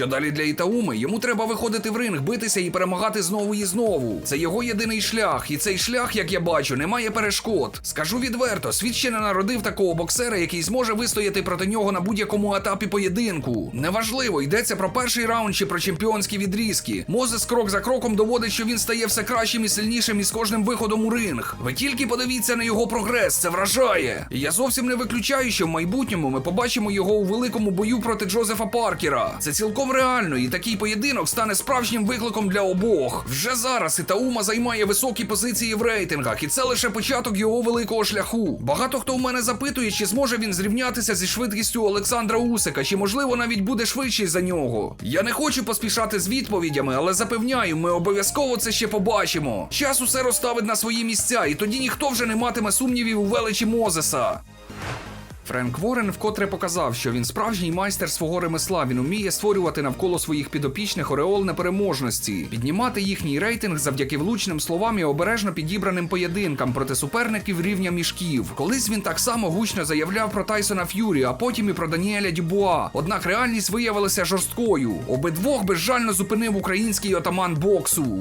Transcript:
Що далі для Ітауми? Йому треба виходити в ринг, битися і перемагати знову і знову. Це його єдиний шлях, і цей шлях, як я бачу, не має перешкод. Скажу відверто, світ ще не народив такого боксера, який зможе вистояти проти нього на будь-якому етапі поєдинку. Неважливо, йдеться про перший раунд чи про чемпіонські відрізки. Мозес крок за кроком доводить, що він стає все кращим і сильнішим із кожним виходом у ринг. Ви тільки подивіться на його прогрес, це вражає. Я зовсім не виключаю, що в майбутньому ми побачимо його у великому бою проти Джозефа Паркера. Це цілком реально, і такий поєдинок стане справжнім викликом для обох. Вже зараз Ітаума займає високі позиції в рейтингах, і це лише початок його великого шляху. Багато хто в мене запитує, чи зможе він зрівнятися зі швидкістю Олександра Усика, чи можливо навіть буде швидший за нього. Я не хочу поспішати з відповідями, але запевняю, ми обов'язково це ще побачимо. Час усе розставить на свої місця, і тоді ніхто вже не матиме сумнівів у величі Мозеса. Френк Ворен вкотре показав, що він справжній майстер свого ремесла. Він уміє створювати навколо своїх підопічних ореол непереможності, піднімати їхній рейтинг завдяки влучним словам і обережно підібраним поєдинкам проти суперників рівня мішків. Колись він так само гучно заявляв про Тайсона Ф'юрі, а потім і про Даніеля Дюбуа. Однак реальність виявилася жорсткою. Обидвох безжально зупинив український отаман боксу.